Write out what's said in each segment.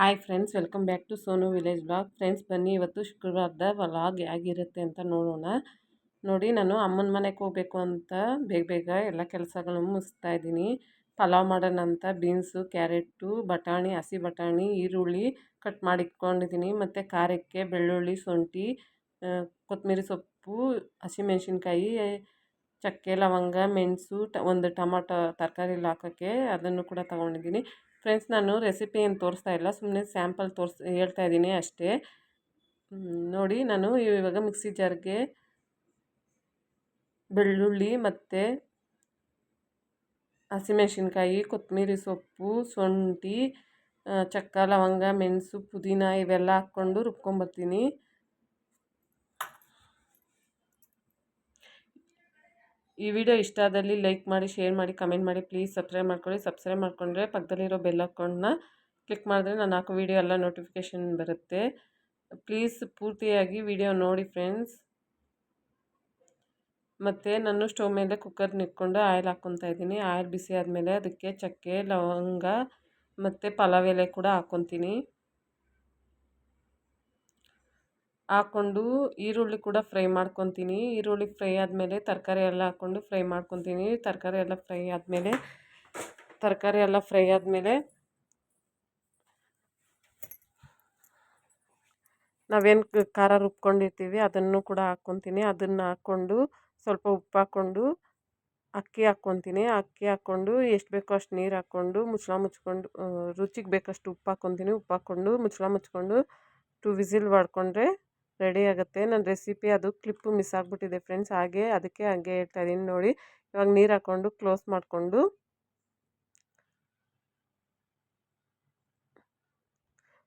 Hi friends, welcome back to Sonu village blog. Friends, ಬನ್ನಿ, ಇವತ್ತು ಶುಕ್ರವಾರದ ವ್ಲಾಗ್ ಹೇಗಿರುತ್ತೆ ಅಂತ ನೋಡೋಣ. ನೋಡಿ, ನಾನು ಅಮ್ಮನ ಮನೆಗೆ ಹೋಗಬೇಕು ಅಂತ ಬೇಗ ಬೇಗ ಎಲ್ಲ ಕೆಲಸಗಳನ್ನು ಮುಗಿಸ್ತಾ ಇದ್ದೀನಿ. ಪಲಾವ್ ಮಾಡೋಣ ಅಂತ, ಬೀನ್ಸು ಕ್ಯಾರೆಟು ಬಟಾಣಿ, ಹಸಿ ಬಟಾಣಿ, ಈರುಳ್ಳಿ ಕಟ್ ಮಾಡಿ ಇಟ್ಕೊಂಡಿದ್ದೀನಿ ಮತ್ತು ಖಾರಕ್ಕೆ ಬೆಳ್ಳುಳ್ಳಿ, ಶುಂಠಿ ಕೊತ್ತಂಬರಿ ಸೊಪ್ಪು, ಹಸಿಮೆಣ್ಸಿನ್ಕಾಯಿ ಚಕ್ಕೆ, ಲವಂಗ, ಮೆಣಸು, ಟ, ಒಂದು ಟೊಮಾಟೊ ತರಕಾರಿಲಿ ಹಾಕೋಕ್ಕೆ ಅದನ್ನು ಕೂಡ ತೊಗೊಂಡಿದ್ದೀನಿ. ಫ್ರೆಂಡ್ಸ್ ನಾನು ರೆಸಿಪಿ ಏನು ತೋರಿಸ್ತಾ ಇಲ್ಲ ಸುಮ್ಮನೆ ಸ್ಯಾಂಪಲ್ ತೋರಿಸ್, ಹೇಳ್ತಾ ಇದ್ದೀನಿ ಅಷ್ಟೇ. ನೋಡಿ, ನಾನು ಇವಾಗ ಮಿಕ್ಸಿ ಜಾರ್ಗೆ ಬೆಳ್ಳುಳ್ಳಿ ಮತ್ತು ಹಸಿಮೆಣ್ಸಿನ್ಕಾಯಿ, ಕೊತ್ತಂಬರಿ ಸೊಪ್ಪು, ಶುಂಠಿ ಚಕ್ಕೆ, ಲವಂಗ, ಮೆಣಸು, ಪುದೀನ ಇವೆಲ್ಲ ಹಾಕ್ಕೊಂಡು ರುಬ್ಕೊಂಬರ್ತೀನಿ. ಈ ವಿಡಿಯೋ ಇಷ್ಟ ಆದಲ್ಲಿ ಲೈಕ್ ಮಾಡಿ, ಶೇರ್ ಮಾಡಿ, ಕಮೆಂಟ್ ಮಾಡಿ, ಪ್ಲೀಸ್ ಸಬ್ಸ್ಕ್ರೈಬ್ ಮಾಡ್ಕೊಳ್ಳಿ. ಸಬ್ಸ್ಕ್ರೈಬ್ ಮಾಡ್ಕೊಂಡ್ರೆ ಪಕ್ಕದಲ್ಲಿರೋ ಬೆಲ್ ಅಕೌಂಟ್ನ ಕ್ಲಿಕ್ ಮಾಡಿದ್ರೆ ನಾನು ಹಾಕೋ ವಿಡಿಯೋ ಎಲ್ಲ ನೋಟಿಫಿಕೇಷನ್ ಬರುತ್ತೆ. ಪ್ಲೀಸ್ ಪೂರ್ತಿಯಾಗಿ ವಿಡಿಯೋ ನೋಡಿ ಫ್ರೆಂಡ್ಸ್. ಮತ್ತು ನಾನು ಸ್ಟವ್ ಮೇಲೆ ಕುಕ್ಕರ್ ನಿಕ್ಕೊಂಡು ಆಯಿಲ್ ಹಾಕ್ಕೊತಾ ಇದ್ದೀನಿ. ಆಯಿಲ್ ಬಿಸಿ ಆದಮೇಲೆ ಅದಕ್ಕೆ ಚಕ್ಕೆ, ಲವಂಗ ಮತ್ತು ಪಲಾವ್ ಎಲೆ ಕೂಡ ಹಾಕ್ಕೊತೀನಿ. ಹಾಕ್ಕೊಂಡು ಈರುಳ್ಳಿ ಕೂಡ ಫ್ರೈ ಮಾಡ್ಕೊತೀನಿ. ಈರುಳ್ಳಿ ಫ್ರೈ ಆದಮೇಲೆ ತರಕಾರಿ ಎಲ್ಲ ಹಾಕ್ಕೊಂಡು ಫ್ರೈ ಮಾಡ್ಕೊಳ್ತೀನಿ ತರಕಾರಿ ಎಲ್ಲ ಫ್ರೈ ಆದಮೇಲೆ, ತರಕಾರಿ ಎಲ್ಲ ಫ್ರೈ ಆದಮೇಲೆ ನಾವೇನು ಖಾರ ರುಬ್ಕೊಂಡಿರ್ತೀವಿ, ಅದನ್ನು ಕೂಡ ಹಾಕ್ಕೊತೀನಿ. ಅದನ್ನು ಹಾಕ್ಕೊಂಡು ಸ್ವಲ್ಪ ಉಪ್ಪು ಹಾಕ್ಕೊಂಡು ಅಕ್ಕಿ ಹಾಕ್ಕೊತೀನಿ. ಅಕ್ಕಿ ಹಾಕ್ಕೊಂಡು ಎಷ್ಟು ಬೇಕೋ ಅಷ್ಟು ನೀರು ಹಾಕ್ಕೊಂಡು ಮುಚ್ಚಳ ಮುಚ್ಕೊಂಡು, ರುಚಿಗೆ ಬೇಕಷ್ಟು ಉಪ್ಪು ಹಾಕ್ಕೊತೀನಿ. ಉಪ್ಪು ಹಾಕ್ಕೊಂಡು ಮುಚ್ಚಳ ಮುಚ್ಕೊಂಡು, ಟು ವಿಸಿಲ್ ಮಾಡ್ಕೊಂಡ್ರೆ ರೆಡಿ ಆಗುತ್ತೆ. ನನ್ನ ರೆಸಿಪಿ ಅದು ಕ್ಲಿಪ್ಪು ಮಿಸ್ ಆಗಿಬಿಟ್ಟಿದೆ ಫ್ರೆಂಡ್ಸ್. ಹಾಗೆ ಅದಕ್ಕೆ ಹಾಗೆ ಹೇಳ್ತಾ ಇದ್ದೀನಿ ನೋಡಿ. ಇವಾಗ ನೀರು ಹಾಕ್ಕೊಂಡು ಕ್ಲೋಸ್ ಮಾಡಿಕೊಂಡು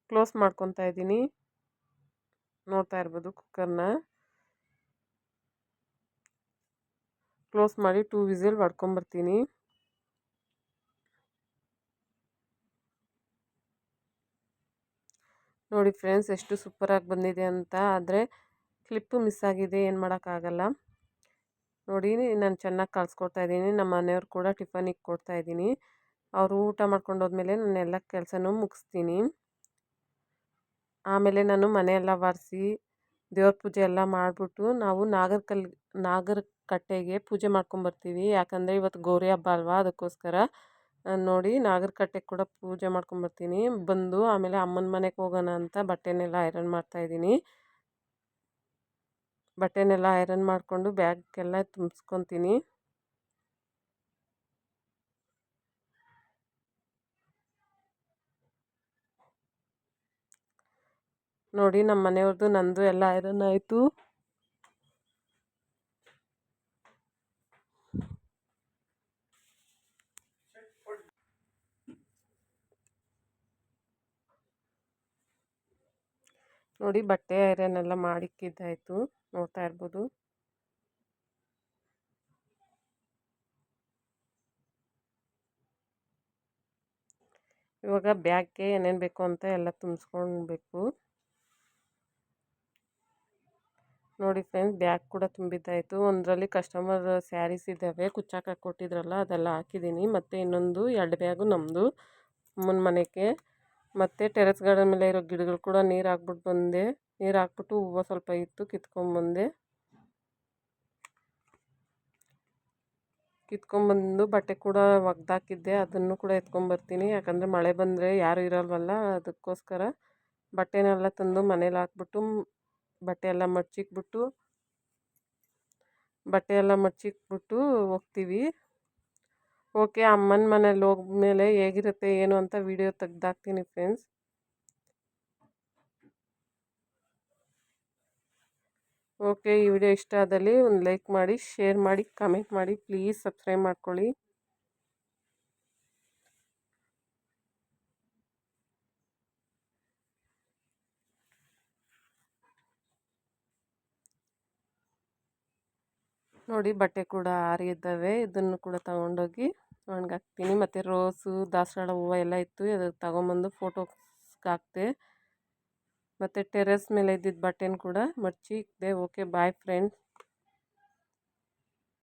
ಕ್ಲೋಸ್ ಮಾಡ್ಕೊತಾ ಇದ್ದೀನಿ. ನೋಡ್ತಾ ಇರ್ಬೋದು ಕುಕ್ಕರ್ನ. ಕ್ಲೋಸ್ ಮಾಡಿ ಟೂ ವಿಸಿಲ್ ಹೊಡ್ಕೊಂಬರ್ತೀನಿ ನೋಡಿ ಫ್ರೆಂಡ್ಸ್, ಎಷ್ಟು ಸೂಪರಾಗಿ ಬಂದಿದೆ ಅಂತ. ಆದರೆ ಕ್ಲಿಪ್ಪು ಮಿಸ್ ಆಗಿದೆ ಏನು ಮಾಡೋಕ್ಕಾಗಲ್ಲ. ನೋಡಿ, ನಾನು ಚೆನ್ನಾಗಿ ಕಳ್ಸ್ಕೊಡ್ತಾ ಇದ್ದೀನಿ. ನಮ್ಮ ಮನೆಯವ್ರು ಕೂಡ ಟಿಫನಿಗೆ ಕೊಡ್ತಾ ಇದ್ದೀನಿ. ಅವರು ಊಟ ಮಾಡ್ಕೊಂಡು ಹೋದ್ಮೇಲೆ ನಾನು ಎಲ್ಲ ಕೆಲಸನೂ ಮುಗಿಸ್ತೀನಿ. ಆಮೇಲೆ ನಾನು ಮನೆಯೆಲ್ಲ ಒರೆಸಿ, ದೇವ್ರ ಪೂಜೆ ಎಲ್ಲ ಮಾಡಿಬಿಟ್ಟು ನಾವು ನಾಗರ ಕಲ್ ನಾಗರ ಕಟ್ಟೆಗೆ ಪೂಜೆ ಮಾಡ್ಕೊಂಬರ್ತೀವಿ. ಯಾಕಂದರೆ ಇವತ್ತು ಗೌರಿ ಹಬ್ಬ ಅಲ್ವಾ, ಅದಕ್ಕೋಸ್ಕರ. ನೋಡಿ ನಾಗರಕಟ್ಟೆಗೆ ಕೂಡ ಪೂಜೆ ಮಾಡ್ಕೊಂಬರ್ತೀನಿ. ಬಂದು ಆಮೇಲೆ ಅಮ್ಮನ ಮನೆಗೆ ಹೋಗೋಣ ಅಂತ ಬಟ್ಟೆನೆಲ್ಲ ಐರನ್ ಮಾಡ್ತಾ ಇದ್ದೀನಿ. ಬಟ್ಟೆನೆಲ್ಲ ಐರನ್ ಮಾಡಿಕೊಂಡು ಬ್ಯಾಗ್ಗೆಲ್ಲ ತುಂಬಿಸ್ಕೊತೀನಿ. ನೋಡಿ ನಮ್ಮ ಮನೆಯವ್ರದ್ದು ನಂದು ಎಲ್ಲ ಐರನ್ ಆಯಿತು. ನೋಡಿ ಬಟ್ಟೆ ಐರನ್ ಎಲ್ಲ ಮಾಡಿಕ್ಕಿದ್ದಾಯಿತು. ನೋಡ್ತಾ ಇರ್ಬೋದು. ಇವಾಗ ಬ್ಯಾಗ್ಗೆ ಏನೇನು ಬೇಕು ಅಂತ ಎಲ್ಲ ತುಂಬಿಸ್ಕೊಳ್ಬೇಕು. ನೋಡಿ ಫ್ರೆಂಡ್ಸ್, ಬ್ಯಾಗ್ ಕೂಡ ತುಂಬಿದ್ದಾಯಿತು. ಒಂದರಲ್ಲಿ ಕಸ್ಟಮರ್ ಸ್ಯಾರೀಸ್ ಇದ್ದಾವೆ. ಕುಚ್ಚಾಕ ಕೊಟ್ಟಿದ್ರಲ್ಲ, ಅದೆಲ್ಲ ಹಾಕಿದ್ದೀನಿ. ಮತ್ತು ಇನ್ನೊಂದು ಎರಡು ಬ್ಯಾಗು ನಮ್ಮದು ಅಮ್ಮನ ಮನೆಗೆ. ಮತ್ತು ಟೆರೆಸ್ ಗಾರ್ಡನ್ ಮೇಲೆ ಇರೋ ಗಿಡಗಳು ಕೂಡ ನೀರು ಹಾಕ್ಬಿಟ್ಟು ಬಂದೆ. ನೀರು ಹಾಕ್ಬಿಟ್ಟು ಹೂವು ಸ್ವಲ್ಪ ಇತ್ತು ಕಿತ್ಕೊಂಬಂದೆ ಕಿತ್ಕೊಂಬಂದು ಬಟ್ಟೆ ಕೂಡ ಒಗ್ದಾಕಿದ್ದೆ, ಅದನ್ನು ಕೂಡ ಎತ್ಕೊಂಬರ್ತೀನಿ ಯಾಕಂದರೆ ಮಳೆ ಬಂದರೆ ಯಾರು ಇರಲ್ವಲ್ಲ, ಅದಕ್ಕೋಸ್ಕರ ಬಟ್ಟೆನೆಲ್ಲ ತಂದು ಮನೇಲಿ ಹಾಕ್ಬಿಟ್ಟು, ಬಟ್ಟೆ ಎಲ್ಲ ಮಡ್ಚಿಕ್ಬಿಟ್ಟು, ಬಟ್ಟೆ ಎಲ್ಲ ಮಡ್ಚಿಕ್ಬಿಟ್ಟು ಹೋಗ್ತೀವಿ. ಓಕೆ, ಅಮ್ಮನ ಮನೇಲಿ ಹೋಗ್ಮೇಲೆ ಹೇಗಿರುತ್ತೆ, ಏನು ಅಂತ ವಿಡಿಯೋ ತೆಗ್ದಾಕ್ತೀನಿ ಫ್ರೆಂಡ್ಸ್. ಓಕೆ, ಈ ವಿಡಿಯೋ ಇಷ್ಟ ಆದಲ್ಲಿ ಒಂದು ಲೈಕ್ ಮಾಡಿ, ಶೇರ್ ಮಾಡಿ, ಕಮೆಂಟ್ ಮಾಡಿ, ಪ್ಲೀಸ್ ಸಬ್ಸ್ಕ್ರೈಬ್ ಮಾಡ್ಕೊಳ್ಳಿ. ನೋಡಿ ಬಟ್ಟೆ ಕೂಡ ಆರಿದ್ದಾವೆ. ಇದನ್ನು ಕೂಡ ತಗೊಂಡೋಗಿ ಒಣಗಾಕ್ತೀನಿ ಮತ್ತು ರೋಸು, ದಾಸವಾಳ ಹೂವು ಎಲ್ಲ ಇತ್ತು. ಅದು ತಗೊಂಬಂದು ಫೋಟೋಸ್ಗೆ ಹಾಕ್ತೆ. ಮತ್ತು ಟೆರೆಸ್ ಮೇಲೆ ಇದ್ದಿದ್ದ ಬಟ್ಟೆನ ಕೂಡ ಮಡಚಿ ಇಕ್ದೆ. Okay bye friends